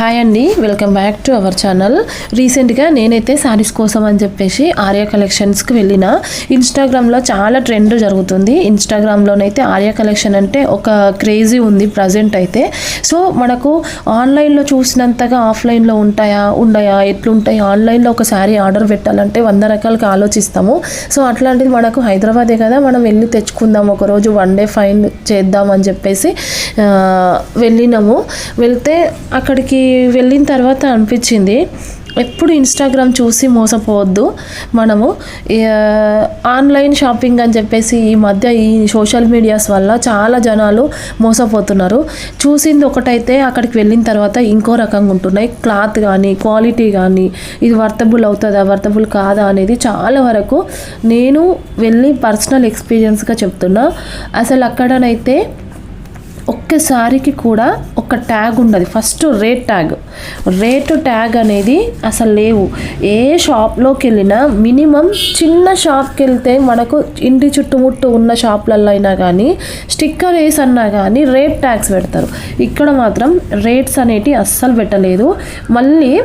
Hi అండి welcome back to our channel రీసెంట్గా నేనైతే శారీస్ కోసం అని చెప్పేసి ఆర్య కలెక్షన్స్కి వెళ్ళిన. ఇన్స్టాగ్రామ్లో చాలా ట్రెండ్ జరుగుతుంది. ఇన్స్టాగ్రామ్లోనైతే ఆర్య కలెక్షన్ అంటే ఒక క్రేజీ ఉంది ప్రజెంట్ అయితే. సో మనకు ఆన్లైన్లో చూసినంతగా ఆఫ్లైన్లో ఉంటాయా ఉండయా ఎట్లుంటాయి? ఆన్లైన్లో ఒక శారీ ఆర్డర్ పెట్టాలంటే వంద రకాలుగా ఆలోచిస్తాము. సో అట్లాంటిది మనకు హైదరాబాదే కదా మనం వెళ్ళి తెచ్చుకుందాం ఒకరోజు వన్ డే ఫైన్ చేద్దాం అని చెప్పేసి వెళ్ళినాము. వెళ్తే అక్కడికి వెళ్ళిన తర్వాత అనిపించింది ఎప్పుడు ఇన్స్టాగ్రామ్ చూసి మోసపోవద్దు. మనము ఆన్లైన్ షాపింగ్ అని చెప్పేసి ఈ మధ్య ఈ సోషల్ మీడియాస్ వల్ల చాలా జనాలు మోసపోతున్నారు. చూసింది ఒకటైతే అక్కడికి వెళ్ళిన తర్వాత ఇంకో రకంగా ఉంటున్నాయి. క్లాత్ కానీ క్వాలిటీ కానీ ఇది వర్తబుల్ అవుతుందా వర్తబుల్ కాదా అనేది చాలా వరకు నేను వెళ్ళి పర్సనల్ ఎక్స్పీరియన్స్గా చెప్తున్నా. అసలు అక్కడనైతే ఒక్కసారికి కూడా ఒక ట్యాగ్ ఉండదు. First rate tag. Rate tag అనేది అసలు లేవు. ఏ షాప్లోకి వెళ్ళినా మినిమం చిన్న షాప్కి వెళ్తే మనకు ఇంటి చుట్టుముట్టు ఉన్న షాప్లలో అయినా కానీ స్టిక్కర్ వేసి అన్నా కానీ రేట్ ట్యాగ్స్ పెడతారు. ఇక్కడ మాత్రం రేట్స్ అనేటివి అస్సలు పెట్టలేదు. మళ్ళీ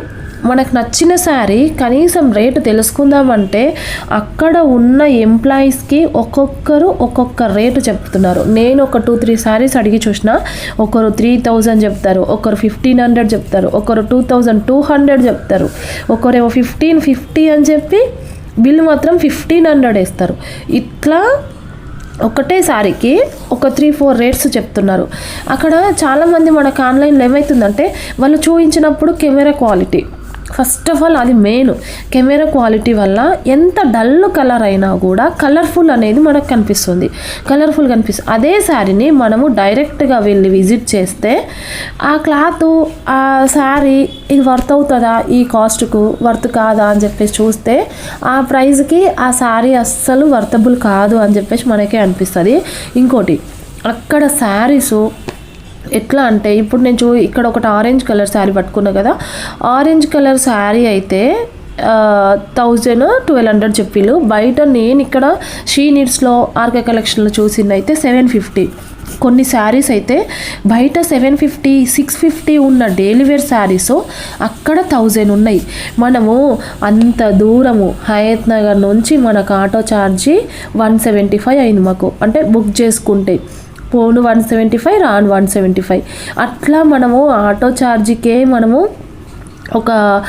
మనకు నచ్చిన శారీ కనీసం రేటు తెలుసుకుందామంటే అక్కడ ఉన్న ఎంప్లాయీస్కి ఒక్కొక్కరు ఒక్కొక్క రేటు చెప్తున్నారు. నేను ఒక టూ త్రీ శారీస్ అడిగి చూసిన ఒకరు త్రీ థౌజండ్ చెప్తారు ఒకరు ఫిఫ్టీన్ హండ్రెడ్ చెప్తారు ఒకరు టూ థౌజండ్ టూ హండ్రెడ్ చెప్తారు ఒకరేమో ఫిఫ్టీన్ ఫిఫ్టీ అని చెప్పి బిల్ మాత్రం ఫిఫ్టీన్ హండ్రెడ్ వేస్తారు. ఇట్లా ఒకటే సారికి ఒక త్రీ ఫోర్ రేట్స్ చెప్తున్నారు. అక్కడ చాలామంది మనకు ఆన్లైన్లో ఏమవుతుందంటే వాళ్ళు చూపించినప్పుడు camera quality first of all అది మెయిన్ కెమెరా క్వాలిటీ వల్ల ఎంత డల్ కలర్ అయినా కూడా కలర్ఫుల్ అనేది మనకు కనిపిస్తుంది. కలర్ఫుల్ కనిపిస్తుంది అదే శారీని మనము డైరెక్ట్గా వెళ్ళి విజిట్ చేస్తే ఆ క్లాత్ ఆ శారీ ఇది వర్త్ అవుతుందా? ఈ కాస్ట్కు వర్త్ కాదా? అని చెప్పేసి చూస్తే ఆ ప్రైస్కి ఆ శారీ అస్సలు వర్తబుల్ కాదు అని చెప్పేసి మనకే అనిపిస్తుంది. ఇంకోటి అక్కడ శారీసు ఎట్లా అంటే ఇప్పుడు నేను చూ ఇక్కడ ఒకటి ఆరెంజ్ కలర్ శారీ పట్టుకున్నా కదా ఆరెంజ్ కలర్ శారీ అయితే థౌజండ్ ట్వెల్వ్ హండ్రెడ్ చెప్పిళ్ళు. బయట నేను ఇక్కడ షీ నీడ్స్లో ఆర్కే కలెక్షన్లో చూసింది అయితే సెవెన్ ఫిఫ్టీ కొన్ని శారీస్ అయితే బయట సెవెన్ ఫిఫ్టీ సిక్స్ ఫిఫ్టీ ఉన్న డైలీ వేర్ శారీస్ అక్కడ థౌజండ్ ఉన్నాయి. మనము అంత దూరము హయత్ నగర్ నుంచి మనకు ఆటో ఛార్జీ వన్ సెవెంటీ ఫైవ్ అయింది మాకు. అంటే బుక్ చేసుకుంటే. పోను వన్ సెవెంటీ ఫైవ్ రాను వన్ సెవెంటీ ఫైవ్. అట్లా మనము ఆటో ఛార్జీకే మనము ఒక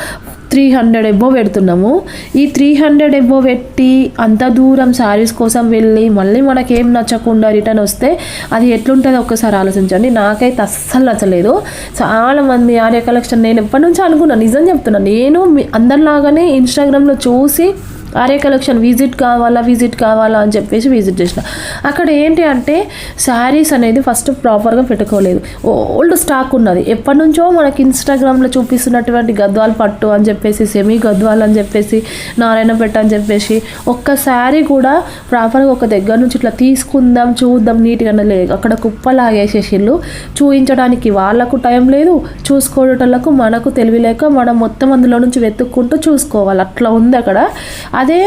త్రీ హండ్రెడ్ ఎబో పెడుతున్నాము. ఈ త్రీ హండ్రెడ్ ఎబో పెట్టి అంత దూరం శారీస్ కోసం వెళ్ళి మళ్ళీ మనకేం నచ్చకుండా రిటర్న్ వస్తే అది ఎట్లుంటుందో ఒక్కసారి ఆలోచించండి. నాకైతే అస్సలు నచ్చలేదు. చాలామంది ఆర్య కలెక్షన్ నేను ఎప్పటి నుంచో అనుకున్నాను నిజం చెప్తున్నాను నేను మీ- అందరిలాగానే ఇన్స్టాగ్రామ్లో చూసి ఆర్య కలెక్షన్ విజిట్ కావాలా విజిట్ కావాలా అని చెప్పేసి విజిట్ చేసిన. అక్కడ ఏంటి అంటే శారీస్ అనేది ఫస్ట్ ప్రాపర్గా పెట్టుకోలేదు. ఓల్డ్ స్టాక్ ఉన్నది. ఎప్పటి నుంచో మనకి ఇన్స్టాగ్రామ్లో చూపిస్తున్నటువంటి గద్వాల్ పట్టు అని చెప్పేసి సెమీ గద్వాల్ అని చెప్పేసి నారాయణపేట అని చెప్పేసి ఒక్క శారీ కూడా ప్రాపర్గా ఒక దగ్గర నుంచి ఇట్లా తీసుకుందాం చూద్దాం నీట్గా లేదు. అక్కడ కుప్పలాగేసేసిళ్ళు. చూపించడానికి వాళ్ళకు టైం లేదు. చూసుకోవటలకు మనకు తెలివి లేక మనం మొత్తం అందులో నుంచి వెతుక్కుంటూ చూసుకోవాలి. అట్లా ఉంది అక్కడ. అదే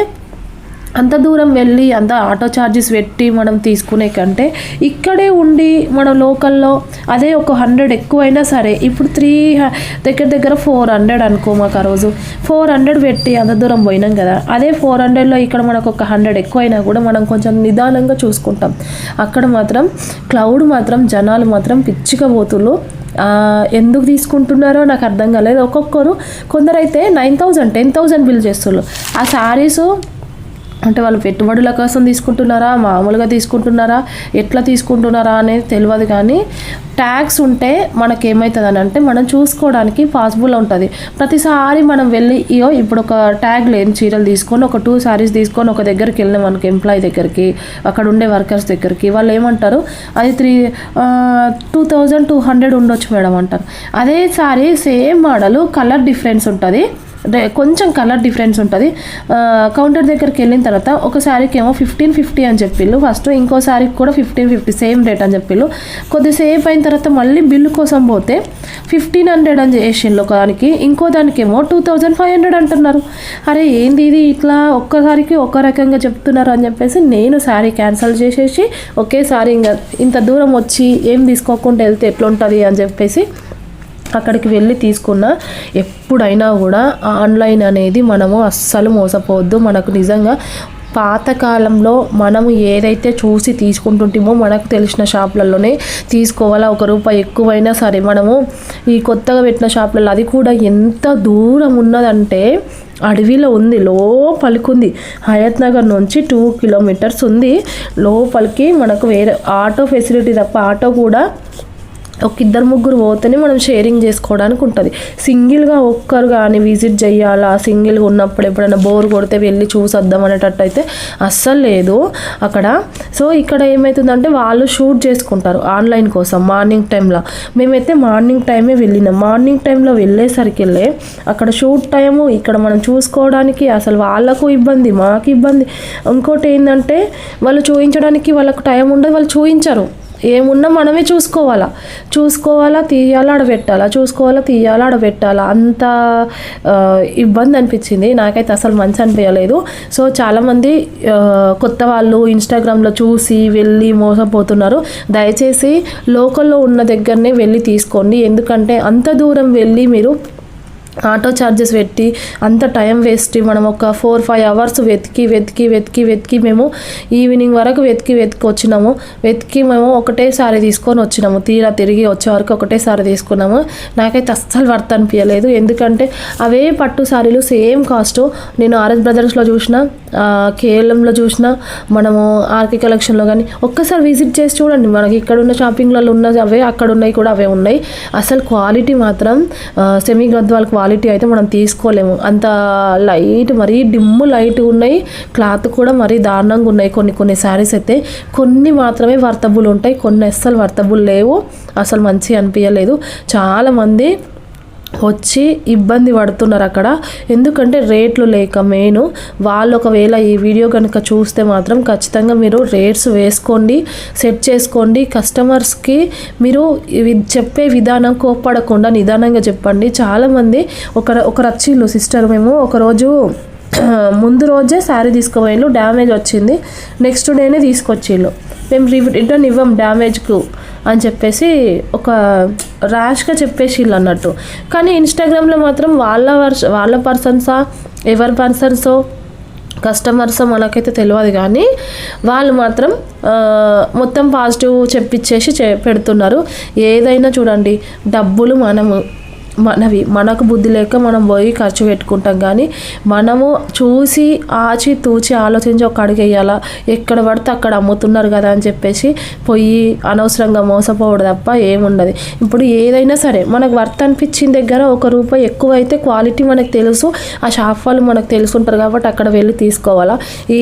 అంత దూరం వెళ్ళి అంత ఆటో ఛార్జెస్ పెట్టి మనం తీసుకునే కంటే ఇక్కడే ఉండి మన లోకల్లో అదే ఒక హండ్రెడ్ ఎక్కువైనా సరే ఇప్పుడు త్రీ దగ్గర దగ్గర ఫోర్ హండ్రెడ్ అనుకో మాకు ఆ రోజు. ఫోర్ హండ్రెడ్ పెట్టి అంత దూరం పోయినాం కదా అదే ఫోర్ హండ్రెడ్లో ఇక్కడ మనకు ఒక హండ్రెడ్ ఎక్కువైనా కూడా మనం కొంచెం నిదానంగా చూసుకుంటాం. అక్కడ మాత్రం క్లౌడ్ మాత్రం జనాలు మాత్రం పిచ్చిగా పోతులు ఎందుకు తీసుకుంటున్నారో నాకు అర్థం కాలేదు. ఒక్కొక్కరు కొందరైతే nine thousand ten thousand bill చేస్తున్నారు ఆ శారీసు అంటే వాళ్ళు పెట్టుబడుల కోసం తీసుకుంటున్నారా? మామూలుగా తీసుకుంటున్నారా? ఎట్లా తీసుకుంటున్నారా అనేది తెలియదు కానీ ట్యాక్స్ ఉంటే మనకి ఏమవుతుంది అని అంటే మనం చూసుకోవడానికి పాసిబుల్ ఉంటుంది. ప్రతిసారి మనం వెళ్ళి ఇయో ఇప్పుడు ఒక ట్యాగ్ లేని చీరలు తీసుకొని ఒక టూ శారీస్ తీసుకొని ఒక దగ్గరికి వెళ్ళినాం మనకి ఎంప్లాయీ దగ్గరికి అక్కడ ఉండే వర్కర్స్ దగ్గరికి వాళ్ళు ఏమంటారు? అది three two thousand two hundred ఉండొచ్చు మేడం అంటారు. అదే saree same model colour difference ఉంటుంది. కొంచెం కలర్ డిఫరెన్స్ ఉంటుంది. కౌంటర్ దగ్గరికి వెళ్ళిన తర్వాత ఒక శారీకి ఏమో ఫిఫ్టీన్ ఫిఫ్టీ అని చెప్పిళ్ళు. ఫస్ట్ ఇంకో శారీకి కూడా ఫిఫ్టీన్ ఫిఫ్టీ సేమ్ రేట్ అని చెప్పిళ్ళు. కొద్దిసేపు అయిన తర్వాత మళ్ళీ బిల్లు కోసం పోతే ఫిఫ్టీన్ హండ్రెడ్ అని చేసిండ్రు ఒక దానికి ఇంకో దానికి ఏమో టూ థౌజండ్ ఫైవ్ హండ్రెడ్ అంటున్నారు. అరే ఏంది ఇది? ఇట్లా ఒక్కసారికి ఒక రకంగా చెప్తున్నారు అని చెప్పేసి నేను శారీ క్యాన్సిల్ చేసేసి ఒకేసారి ఇంకా ఇంత దూరం వచ్చి ఏం తీసుకోకుండా వెళ్తే ఎట్లుంటుంది అని చెప్పేసి అక్కడికి వెళ్ళి తీసుకున్న ఎప్పుడైనా కూడా ఆన్లైన్ అనేది మనము అస్సలు మోసపోవద్దు. మనకు నిజంగా పాతకాలంలో మనము ఏదైతే చూసి తీసుకుంటుంటామో మనకు తెలిసిన షాపులలోనే తీసుకోవాలా? ఒక రూపాయి ఎక్కువైనా సరే మనము ఈ కొత్తగా పెట్టిన షాపులలో అది కూడా ఎంత దూరం ఉన్నదంటే అడవిలో ఉంది లోపలికి ఉంది హయత్ నగర్ నుంచి టూ కిలోమీటర్స్ ఉంది. లోపలికి మనకు వేరే ఆటో ఫెసిలిటీ తప్ప ఆటో కూడా ఒక ఇద్దరు ముగ్గురు పోతేనే మనం షేరింగ్ చేసుకోవడానికి ఉంటుంది. సింగిల్గా ఒక్కరు కానీ విజిట్ చేయాలా సింగిల్గా ఉన్నప్పుడు ఎప్పుడైనా బోర్ కొడితే వెళ్ళి చూసొద్దాం అనేటట్టు అయితే అస్సలు లేదు. అక్కడ సో ఇక్కడ ఏమవుతుందంటే వాళ్ళు షూట్ చేసుకుంటారు ఆన్లైన్ కోసం మార్నింగ్ టైంలో మేమైతే మార్నింగ్ టైమే వెళ్ళినాం. మార్నింగ్ టైంలో వెళ్ళేసరికి వెళ్ళే అక్కడ షూట్ టైము ఇక్కడ మనం చూసుకోవడానికి అసలు వాళ్ళకు ఇబ్బంది మాకు ఇబ్బంది. ఇంకోటి ఏంటంటే వాళ్ళు చూపించడానికి వాళ్ళకు టైం ఉండదు వాళ్ళు చూపించరు ఏమున్నా మనమే చూసుకోవాలా. చూసుకోవాలా తీయాలా ఆడబెట్టాలా. చూసుకోవాలా తీయాలా ఆడబెట్టాలా. అంత ఇబ్బంది అనిపించింది. నాకైతే అసలు మంచి అనిపించలేదు. సో చాలామంది కొత్త వాళ్ళు ఇన్స్టాగ్రామ్లో చూసి వెళ్ళి మోసపోతున్నారు. దయచేసి లోకల్లో ఉన్న దగ్గరనే వెళ్ళి తీసుకోండి. ఎందుకంటే అంత దూరం వెళ్ళి మీరు ఆటో ఛార్జెస్ పెట్టి అంత టైం వేస్ట్ మనం ఒక ఫోర్ ఫైవ్ అవర్స్ వెతికి వెతికి వెతికి వెతికి మేము ఈవినింగ్ వరకు వెతికి వెతికి వచ్చినాము. వెతికి మేము ఒకటేసారి తీసుకొని వచ్చినాము. తీరా తిరిగి వచ్చే వరకు ఒకటేసారి తీసుకున్నాము. నాకైతే అస్సలు వర్త్ అనిపించలేదు. ఎందుకంటే అవే పట్టు సారీలు సేమ్ కాస్ట్. నేను ఆర్ఎస్ బ్రదర్స్లో చూసిన కేరళంలో చూసిన మనము ఆర్కే కలెక్షన్లో కానీ ఒక్కసారి విజిట్ చేసి చూడండి. మనకి ఇక్కడ ఉన్న షాపింగ్లలో ఉన్నది అవే అక్కడ ఉన్నాయి కూడా అవే ఉన్నాయి. అసలు క్వాలిటీ మాత్రం సెమీ గద్వాల క్వాలిటీ అయితే మనం తీసుకోలేము. అంత లైట్ మరీ డిమ్ లైట్ ఉన్నాయి. క్లాత్ కూడా మరీ దారుణంగా ఉన్నాయి. కొన్ని కొన్ని శారీస్ అయితే కొన్ని మాత్రమే వర్తబుల్ ఉంటాయి. కొన్ని అస్సలు వర్తబుల్ లేవు. అసలు మంచి అనిపించలేదు. చాలామంది వచ్చి ఇబ్బంది పడుతున్నారు అక్కడ. ఎందుకంటే రేట్లు లేక మెయిన్ వాళ్ళు ఒకవేళ ఈ వీడియో కనుక చూస్తే మాత్రం ఖచ్చితంగా మీరు రేట్స్ వేసుకోండి సెట్ చేసుకోండి. కస్టమర్స్కి మీరు ఇవి చెప్పే విధానం కోప్పడకుండా నిదానంగా చెప్పండి. చాలామంది ఒక ఒకరు వచ్చిళ్ళు సిస్టర్ మేము ఒకరోజు ముందు రోజే శారీ తీసుకుపోయిండ్రు డ్యామేజ్ వచ్చింది. నెక్స్ట్ డేనే తీసుకొచ్చిండ్రు. మేము రిటర్న్ ఇవ్వం డ్యామేజ్కు అని చెప్పేసి ఒక ర్యాష్గా చెప్పేసిళ్ళు అన్నట్టు. కానీ ఇన్స్టాగ్రామ్లో మాత్రం వాళ్ళ వర్ష వాళ్ళ పర్సన్సా ఎవరి పర్సన్సో కస్టమర్స్ మనకైతే తెలియదు కానీ వాళ్ళు మాత్రం మొత్తం పాజిటివ్ చెప్పించేసి చే పెడుతున్నారు. ఏదైనా చూడండి డబ్బులు మనము మనవి మనకు బుద్ధి లేక మనం పోయి ఖర్చు పెట్టుకుంటాం. కానీ మనము చూసి ఆచి తూచి ఆలోచించి ఒక అడుగు వేయాలా? ఎక్కడ పడితే అక్కడ అమ్ముతున్నారు కదా అని చెప్పేసి పోయి అనవసరంగా మోసపోవడం తప్ప ఏముండదు. ఇప్పుడు ఏదైనా సరే మనకు వర్త్ అనిపించిన దగ్గర ఒక రూపాయి ఎక్కువ అయితే క్వాలిటీ మనకు తెలుసు. ఆ షాప్ వాళ్ళు మనకు తెలుసుంటారు కాబట్టి అక్కడ వెళ్ళి తీసుకోవాలా? ఈ